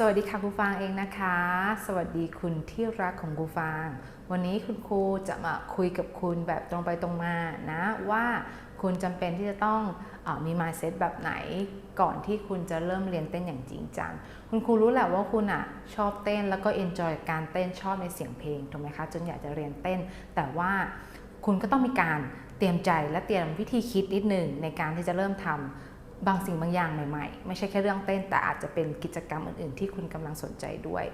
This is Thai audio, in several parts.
สวัสดีค่ะครูฟางเองนะคะ สวัสดีคุณที่รักของครูฟาง วันนี้คุณครูจะมาคุยกับคุณแบบตรงไปตรงมานะว่าคุณจำเป็นที่จะต้องอมี mindset แบบไหนก่อนที่คุณจะเริ่มเรียนเต้นอย่างจริงจังคุณครูรู้แหละว่าคุณอะชอบเต้นแล้วก็ enjoy การเต้นชอบในเสียงเพลงถูกไหมคะจนอยากจะเรียนเต้น แต่ว่าคุณก็ต้องมีการเตรียมใจและเตรียมวิธีคิดนิดหนึ่งในการที่จะเริ่มทำ บางสิ่งบางอย่างใหม่ๆ ไม่ใช่แค่เรื่องเต้นแต่อาจจะเป็นกิจกรรมอื่นๆ ที่คุณกำลังสนใจด้วย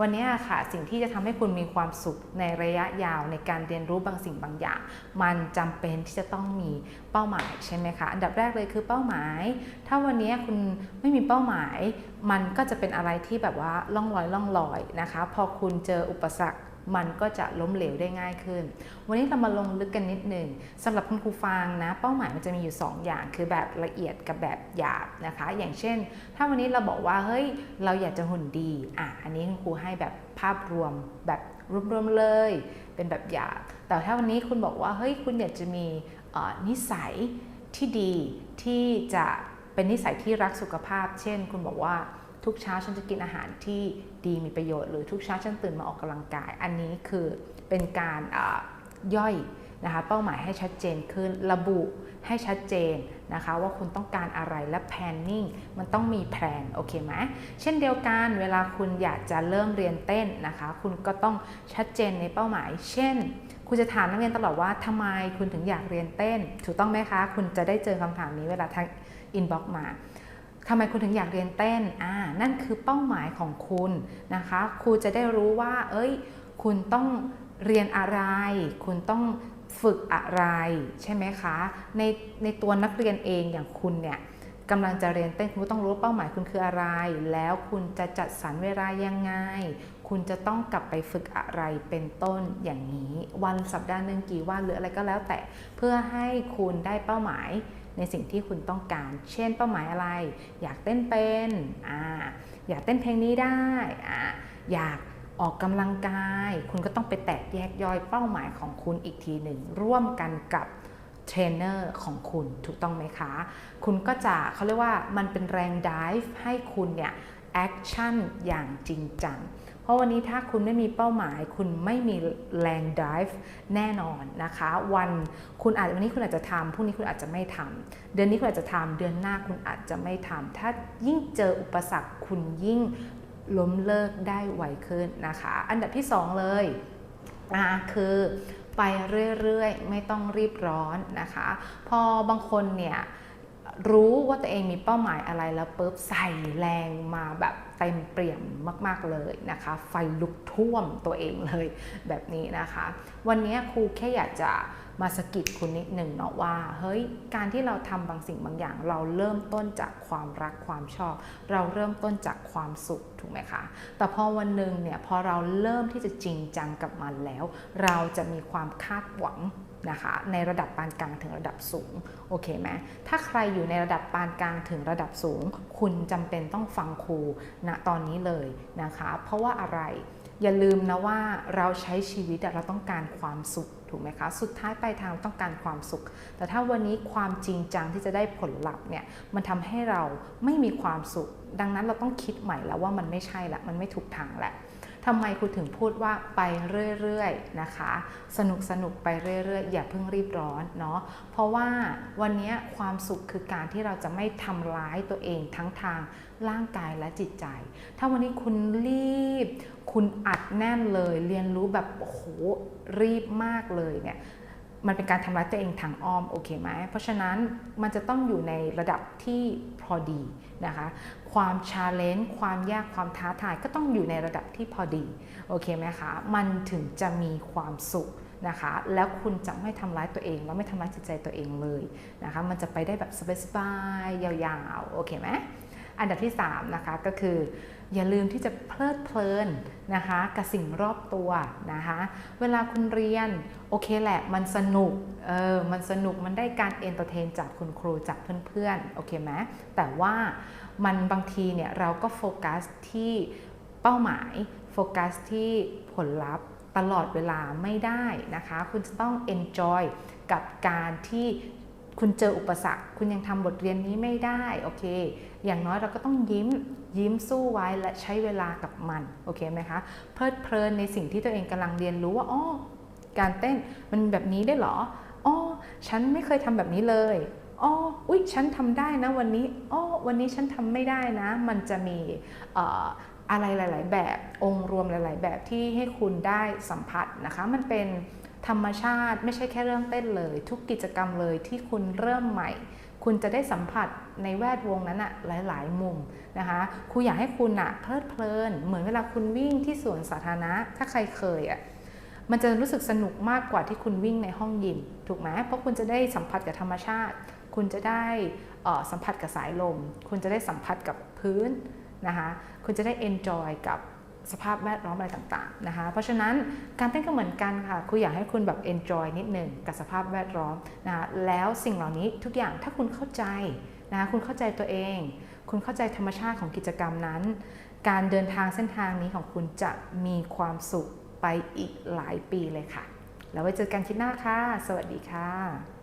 วันนี้ค่ะสิ่งที่จะทำให้คุณมีความสุขในระยะยาวในการเรียนรู้บางสิ่งบางอย่าง มันจำเป็นที่จะต้องมีเป้าหมายใช่ไหมคะอันดับแรกเลยคือเป้าหมาย ถ้าวันนี้คุณไม่มีเป้าหมาย มันก็จะเป็นอะไรที่แบบว่าล่องลอยล่องลอยนะคะ พอคุณเจออุปสรรค มันก็จะล้มเหลวได้ง่ายขึ้น วันนี้เรามาลงลึกกันนิดหนึ่งสำหรับคุณครูฟังนะ เป้าหมายมันจะมีอยู่ 2 อย่าง คือแบบละเอียดกับแบบหยาบนะคะ อย่างเช่น ถ้าวันนี้เราบอกว่าเฮ้ยเราอยากจะหุ่นดีอะอันนี้คุณครูให้แบบภาพรวมแบบรวมๆเลย เป็นแบบหยาบ แต่ถ้าวันนี้คุณบอกว่าเฮ้ยคุณอยากจะมีนิสัยที่ดีที่จะเป็นนิสัยที่รักสุขภาพ เช่น คุณบอกว่า ทุกเช้าฉันจะกินอาหารที่ดีมีประโยชน์ หรือทุกเช้าฉันตื่นมาออกกำลังกาย อันนี้คือเป็นการย่อยนะคะเป้าหมายให้ชัดเจนขึ้นระบุให้ชัดเจนนะคะว่าคุณต้องการอะไรและ planning มันต้องมีแผนโอเคไหมเช่นเดียวกันเวลาคุณอยากจะเริ่มเรียนเต้นนะคะ คุณก็ต้องชัดเจนในเป้าหมาย เช่น คุณจะถามนักเรียนตลอดว่าทำไมคุณถึงอยากเรียนเต้น ถูกต้องไหมคะ คุณจะได้เจอคำถามนี้เวลาทักอินบ็อกมา ทำไมคุณถึงอยากเรียนเต้นอ่านั่นคือเป้าหมายของคุณนะคะ ครูจะได้รู้ว่า เอ้ย คุณต้องเรียนอะไร คุณต้องฝึกอะไรใช่ไหมคะ ในในตัวนักเรียนเองอย่างคุณเนี่ยกำลังจะเรียนเต้นคุณต้องรู้ว่าเป้าหมายคุณคืออะไร แล้วคุณจะจัดสรรเวลายังไง คุณจะต้องกลับไปฝึกอะไรเป็นต้นอย่างนี้ วันสัปดาห์หนึ่งกี่วันหรืออะไรก็แล้วแต่เพื่อให้คุณได้เป้าหมาย ในสิ่งที่คุณต้องการ เช่นเป้าหมายอะไร อยากเต้นเป็นออยากเต้นเพลงนี้ได้ออยากออกกำลังกาย คุณก็ต้องไปแตกแยกย่อยเป้าหมายของคุณอีกทีหนึ่ง ร่วมกันกับเทรนเนอร์ของคุณถูกต้องไหมคะ คุณก็จะเขาเรียกว่ามันเป็นแรงดิฟให้คุณเนี่ย แอคชั่นอย่างจริงจัง เพราะวันนี้ถ้าคุณไม่มีเป้าหมาย คุณไม่มีแรง drive แน่นอนนะคะ วันคุณอาจวันนี้คุณอาจจะทำพรุ่งนี้คุณอาจจะไม่ทำเดือนนี้คุณอาจจะทำเดือนหน้าคุณอาจจะไม่ทำถ้ายิ่งเจออุปสรรคคุณยิ่งล้มเลิกได้ไวขึ้นนะคะ อันดับที่ 2 เลยอ่าคือไปเรื่อยๆ ไม่ต้องรีบร้อนนะคะ พอบางคนเนี่ย รู้ว่าตัวเองมีเป้าหมายอะไรแล้วปุ๊บใส่แรงมาแบบเต็มเปี่ยมมาก ๆเลยนะคะ ไฟลุกท่วมตัวเองเลยแบบนี้นะคะ วันนี้ครูแค่อยากจะมาสกิดคุณนิดหนึ่งเนาะว่าเฮ้ยการที่เราทำบางสิ่งบางอย่าง เราเริ่มต้นจากความรักความชอบ เราเริ่มต้นจากความสุขถูกไหมคะแต่พอวันหนึ่งเนี่ยพอเราเริ่มที่จะจริงจังกับมันแล้ว เราจะมีความคาดหวัง นะคะในระดับปานกลางถึงระดับสูงโอเคไหมถ้าใครอยู่ในระดับปานกลางถึงระดับสูง คุณจำเป็นต้องฟังครูณตอนนี้เลยนะคะ เพราะว่าอะไรอย่าลืมนะว่าเราใช้ชีวิตเราต้องการความสุขถูกไหมคะสุดท้ายปลายทางต้องการความสุข แต่ถ้าวันนี้ความจริงจังที่จะได้ผลลัพธ์เนี่ยมันทำให้เราไม่มีความสุข ดังนั้นเราต้องคิดใหม่แล้วว่ามันไม่ใช่ละมันไม่ถูกทางแหละ ทำไมครูถึงพูดว่าไปเรื่อยๆนะคะ สนุกสนุกไปเรื่อยๆ อย่าเพิ่งรีบร้อนเนาะเพราะว่าวันนี้ความสุขคือการที่เราจะไม่ทำร้ายตัวเองทั้งทางร่างกายและจิตใจ ถ้าวันนี้คุณรีบ คุณอัดแน่นเลย เรียนรู้แบบโอ้โหรีบมากเลยเนี่ย มันเป็นการทำร้ายตัวเองทางอ้อมโอเคไหมเพราะฉะนั้นมันจะต้องอยู่ในระดับที่พอดีนะคะ ความชาเลนจ์ความยากความท้าทายก็ต้องอยู่ในระดับที่พอดีโอเคไหมคะมันถึงจะมีความสุขนะคะ แล้วคุณจะไม่ทำร้ายตัวเอง แล้วไม่ทำร้ายจิตใจตัวเองเลยนะคะ มันจะไปได้แบบสบายๆยาวๆโอเคไหม อันดับที่ 3 นะคะก็คือ อย่าลืมที่จะเพลิดเพลินนะคะกับสิ่งรอบตัวนะคะเวลาคุณเรียน โอเคแหละ มันสนุกเออมันสนุกมันได้การเอนเตอร์เทนจากคุณครูจากเพื่อนๆโอเคไหมแต่ว่ามันบางทีเนี่ยเราก็โฟกัสที่เป้าหมายโฟกัสที่ผลลัพธ์ตลอดเวลาไม่ได้นะคะ คุณจะต้อง enjoy กับการที่ คุณเจออุปสรรค คุณยังทำบทเรียนนี้ไม่ได้โอเค อย่างน้อยเราก็ต้องยิ้มยิ้มสู้ไว้และใช้เวลากับมันโอเคไหมคะเพลิดเพลินในสิ่งที่ตัวเองกำลังเรียนรู้ว่าอ๋อการเต้นมันแบบนี้ได้เหรออ๋อฉันไม่เคยทำแบบนี้เลยอ๋ออุ๊ย ฉันทำได้นะวันนี้อ๋อวันนี้ฉันทำไม่ได้นะ มันจะมีเอ่ออะไรหลาย ๆ แบบองค์รวมหลาย ๆ แบบที่ให้คุณได้สัมผัสนะคะ มันเป็น ธรรมชาติไม่ใช่แค่เรื่องเต้นเลย ทุกกิจกรรมเลยที่คุณเริ่มใหม่ คุณจะได้สัมผัสในแวดวงนั้นอะหลาย ๆ มุมนะคะครูอยากให้คุณอะเพลิดเพลิน เหมือนเวลาคุณวิ่งที่สวนสาธารณะถ้าใครเคยอะมันจะรู้สึกสนุกมากกว่าที่คุณวิ่งในห้องยิมถูกไหมเพราะคุณจะได้สัมผัสกับธรรมชาติ คุณจะได้เอ่อสัมผัสกับสายลม คุณจะได้สัมผัสกับพื้นนะคะคุณจะได้ enjoy กับ สภาพแวดล้อมอะไรต่างๆนะคะเพราะฉะนั้นการเต้นก็เหมือนกันค่ะครูอยากให้คุณแบบ enjoy นิดหนึ่งกับสภาพแวดล้อมนะคะแล้วสิ่งเหล่านี้ทุกอย่างถ้าคุณเข้าใจนะคะคุณเข้าใจตัวเอง คุณเข้าใจธรรมชาติของกิจกรรมนั้น การเดินทางเส้นทางนี้ของคุณจะมีความสุขไปอีกหลายปีเลยค่ะ แล้วไว้เจอกันคลิปหน้าค่ะ สวัสดีค่ะ